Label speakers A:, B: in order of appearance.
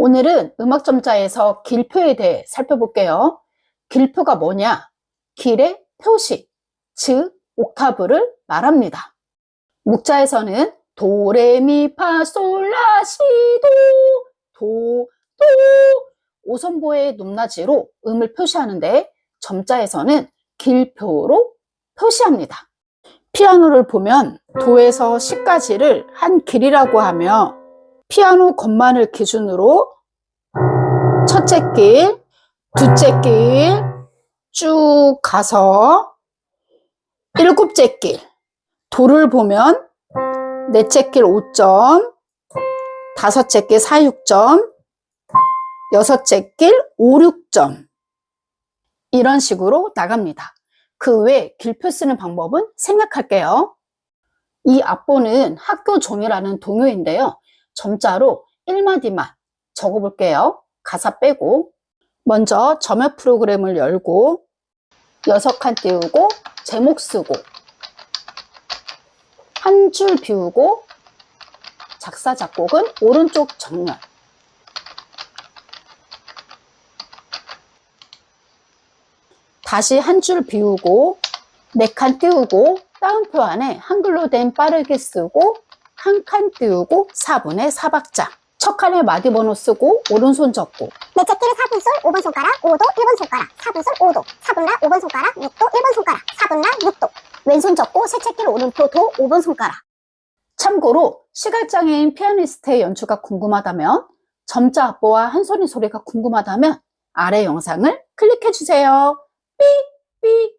A: 오늘은 음악점자에서 길표에 대해 살펴볼게요. 길표가 뭐냐? 길의 표시, 즉 옥타브를 말합니다. 묵자에서는 도, 레, 미, 파, 솔, 라, 시, 도, 도, 도 오선보의 높낮이로 음을 표시하는데 점자에서는 길표로 표시합니다. 피아노를 보면 도에서 시까지를 한 길이라고 하며 피아노 건만을 기준으로 첫째 길, 둘째 길 쭉 가서 일곱째 길 도를 보면 넷째 길 5점, 다섯째 길 4, 6점, 여섯째 길 5, 6점 이런 식으로 나갑니다. 그 외 길표 쓰는 방법은 생략할게요. 이 앞보는 학교 종이라는 동요인데요. 점자로 1마디만 적어볼게요. 가사 빼고 먼저 점역 프로그램을 열고 여섯 칸 띄우고 제목 쓰고 한 줄 비우고 작사 작곡은 오른쪽 정렬 다시 한 줄 비우고 네 칸 띄우고 따옴표 안에 한글로 된 빠르게 쓰고 한 칸 띄우고 4분의 4박자 첫 칸에 마디 번호 쓰고 오른손 접고.
B: 넷째 끼를 4분술 5번 손가락 5도 1번 손가락. 4분술 5도. 4분라 5번 손가락 6도 1번 손가락. 4분라 6도. 왼손 접고 셋째 끼를 오른표 도 5번 손가락.
A: 참고로 시각장애인 피아니스트의 연주가 궁금하다면 점자 앞보와 한 손의 소리가 궁금하다면 아래 영상을 클릭해 주세요. 삐, 삐.